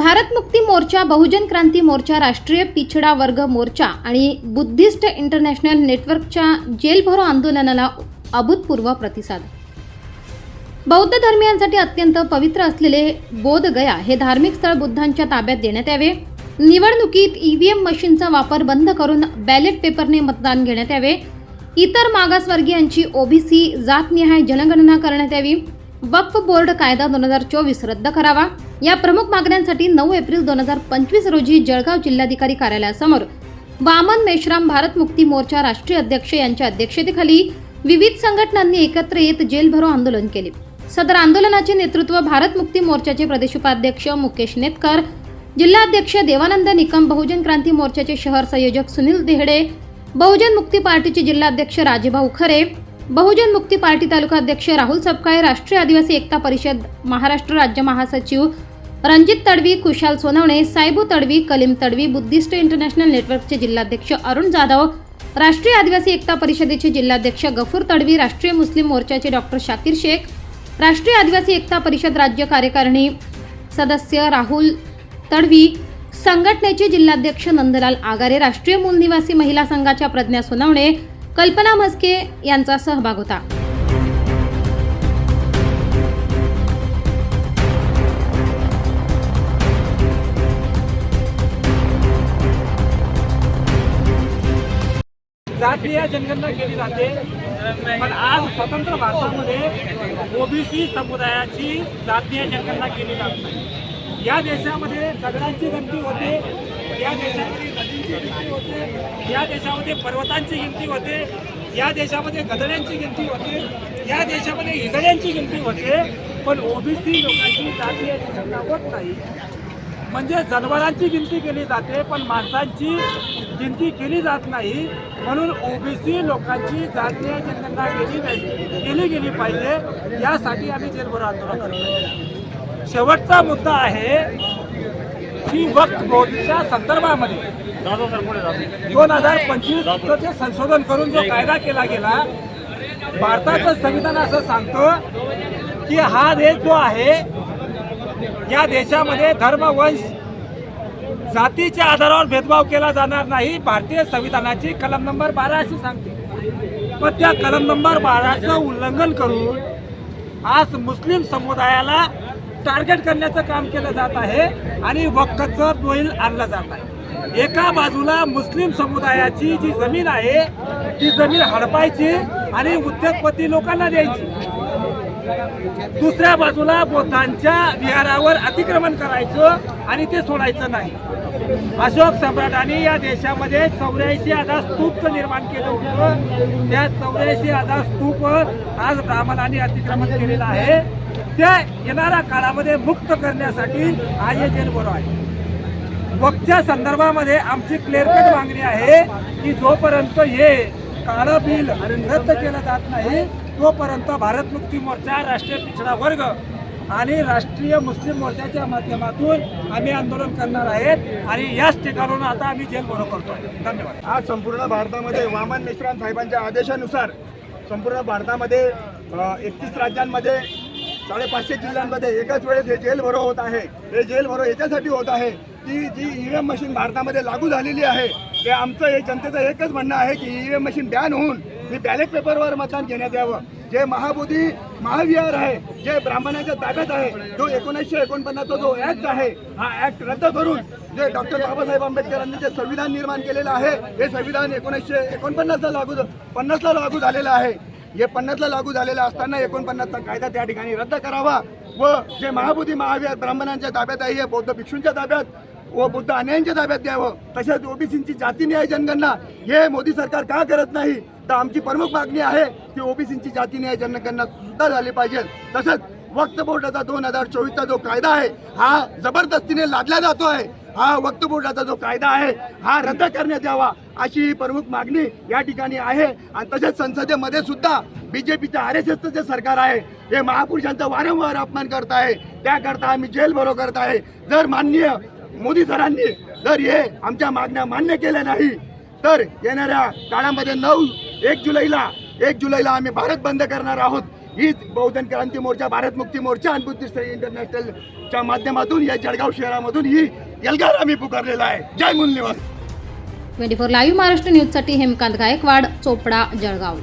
भारत मुक्ती मोर्चा बहुजन क्रांती मोर्चा राष्ट्रीय पिछडा वर्ग मोर्चा आणि बुद्धिस्ट इंटरनॅशनल नेटवर्कच्या जेलभरो आंदोलनाला अभूतपूर्व प्रतिसाद. बौद्ध धर्मियांसाठी अत्यंत पवित्र असलेले बोधगया हे धार्मिक स्थळ बुद्धांच्या ताब्यात देण्यात यावे. निवडणुकीत ईव्हीएम मशीनचा वापर बंद करून बॅलेट पेपरने मतदान घेण्यात यावे. इतर मागासवर्गीयांची ओबीसी जातनिहाय जनगणना करण्यात यावी. वक्फ बोर्ड कायदा दोन हजार चोवीस रद्द करावा. या प्रमुख मागण्यांसाठी नऊ एप्रिल दोन हजार पंचवीस रोजी जळगाव जिल्हाधिकारी कार्यालयासमोर वामन मेश्राम भारत मुक्ती मोर्चा राष्ट्रीय अध्यक्ष यांच्या अध्यक्षतेखाली विविध संघटनांनी एकत्र येत जेलभरो आंदोलन केले. सदर आंदोलनाचे नेतृत्व भारत मुक्ती मोर्चाचे प्रदेश उपाध्यक्ष मुकेश नेतकर जिल्हाध्यक्ष देवानंद निकम बहुजन क्रांती मोर्चाचे शहर संयोजक सुनील देहडे बहुजन मुक्ती पार्टीचे जिल्हाध्यक्ष राजेभाऊ खरे बहुजन मुक्ती पार्टी तालुका अध्यक्ष राहुल सपकाळे राष्ट्रीय आदिवासी एकता परिषद महाराष्ट्र राज्य महासचिव रणजित तडवी कुशाल सोनवणे सायबू तडवी कलीम तडवी बुद्धिस्ट इंटरनॅशनल नेटवर्कचे जिल्हाध्यक्ष अरुण जाधव राष्ट्रीय आदिवासी एकता परिषदेचे जिल्हाध्यक्ष गफूर तडवी राष्ट्रीय मुस्लिम मोर्चाचे डॉक्टर शाकीर शेख राष्ट्रीय आदिवासी एकता परिषद राज्य कार्यकारिणी सदस्य राहुल तडवी संघटनेचे जिल्हाध्यक्ष नंदलाल आगारे राष्ट्रीय मूल निवासी महिला संघाच्या प्रज्ञा सोनवणे कल्पना म्हस्के यांचा सहभाग होता. जातीय जनगणना केली जाते पण आज स्वतंत्र भारतामध्ये ओबीसी समुदायाची जातीय जनगणना केली जात नाही. या देशामध्ये दगडांची गणती होते या देशामध्ये नदींची गिनती होते या देशामध्ये पर्वतांची गिनती होते या देशामध्ये गदड्यांची गिनती होते या देशामध्ये इजड्यांची गिनती होते पण ओबीसी लोकांची जातीय जनगणना होत नाही. म्हणजे जनावरांची गिनती केली जाते पण माणसांची गिनती केली जात नाही. म्हणून ओबीसी लोकांची जातीय जनगणना केली नाही केली गेली पाहिजे. यासाठी आम्ही जेलभर आंदोलन करतो शेवटचा मुद्दा आहे ही वक्त बोर्डच्या संदर्भामध्ये दोन हजार पंचवीस जे संशोधन करून जो कायदा केला गेला भारताचं संविधान असं सांगतो की हा देश जो आहे या देशामध्ये धर्म वंश जातीच्या आधारावर भेदभाव केला जाणार नाही. भारतीय संविधानाची कलम नंबर बारा अशी सांगते. पण त्या कलम नंबर बाराचं उल्लंघन करून आज मुस्लिम समुदायाला टार्गेट करण्याचं काम केलं जात आहे आणि वक्कचं बैल आणलं जात आहे. एका बाजूला मुस्लिम समुदायाची जी जमीन आहे ती जमीन हडपायची आणि उद्योगपती लोकांना द्यायची. दुसऱ्या बाजूला बोधांच्या विहारावर अतिक्रमण करायचं आणि ते सोडायचं नाही. अशोक सम्राटांनी या देशामध्ये चौऱ्याऐंशी हजार स्तूपचं निर्माण केलं होतं. त्या चौऱ्याऐंशी हजार स्तूप आज ब्राह्मणांनी अतिक्रमण केलेलं आहे. त्या येणाऱ्या काळामध्ये मुक्त करण्यासाठी आय हे जेल बरो आहे. वक्त्या संदर्भामध्ये आमची क्लिअरकट मागणी आहे की जोपर्यंत हे काळं बिल रद्द केलं जात नाही तोपर्यंत भारत मुक्ती मोर्चा राष्ट्रीय पिछडा वर्ग आणि राष्ट्रीय मुस्लिम मोर्चाच्या माध्यमातून आम्ही आंदोलन करणार आहेत आणि याच ठिकाणून आता आम्ही जेल बरो करतो धन्यवाद. आज संपूर्ण भारतामध्ये वामन मिश्राम साहेबांच्या आदेशानुसार संपूर्ण भारतामध्ये एकतीस राज्यांमध्ये साडेपाचशे जिल्ह्यांमध्ये एकाच वेळेस हे जेल भरो होत आहे. हे जेल भरो याच्यासाठी होत आहे की जी ई एम मशीन भारतामध्ये लागू झालेली आहे. ते आमचं हे जनतेचं एकच म्हणणं आहे की ई एम मशीन बॅन होऊन ही बॅलेट पेपरवर मतदान घेण्यात यावं. जे महाबोधी महाविहार आहे जे ब्राह्मणाच्या ताब्यात आहे जो एकोणीसशे एकोणपन्नासचा जो ऍक्ट आहे हा ऍक्ट रद्द करून जे डॉक्टर बाबासाहेब आंबेडकरांनी जे संविधान निर्माण केलेलं आहे हे संविधान एकोणीसशे एकोणपन्नासला लागू पन्नासला लागू झालेलं आहे. हे पन्नासला लागू झालेलं असताना एकोणपन्नासचा कायदा त्या ठिकाणी रद्द करावा व जे महाबुद्धी महाविहार ब्राह्मणांच्या ताब्यात आहे हे बौद्ध भिक्षूंच्या ताब्यात व बुद्ध अन्यायांच्या ताब्यात द्यावं. तसेच ओबीसींची जाती न्याय जनगणना हे मोदी सरकार का करत नाही? तर आमची प्रमुख मागणी आहे की ओबीसींची जाती न्याय जनगणना सुद्धा झाली पाहिजे. तसंच वक्त बोर्डाचा दोन हजार चोवीसचा जो कायदा आहे हा जबरदस्तीने लादला जातो आहे हा वक्त बोर्डाचा जो कायदा आहे हा रद्द करण्यात यावा अशी ही प्रमुख मागणी या ठिकाणी आहे. आणि तसेच संसदेमध्ये सुद्धा बीजेपीचं आर एस एसचं जे सरकार आहे हे महापुरुषांचा वारंवार अपमान करत आहे. त्याकरता आम्ही जेल भरो करत आहे. जर माननीय मोदी सरांनी जर हे आमच्या मागण्या मान्य केल्या नाही तर येणाऱ्या काळामध्ये नऊ एक जुलैला एक जुलैला आम्ही भारत बंद करणार आहोत. हीच बहुजन क्रांती मोर्चा भारत मुक्ती मोर्चा आणि बुद्धिस्ट इंटरनॅशनलच्या माध्यमातून या जळगाव शहरामधून ही एल्गार आम्ही पुकारलेला आहे. जय मुलनिवास ट्वेंटी फोर लाईव्ह महाराष्ट्र न्यूजसाठी हेमकांत गायकवाड चोपडा जळगाव.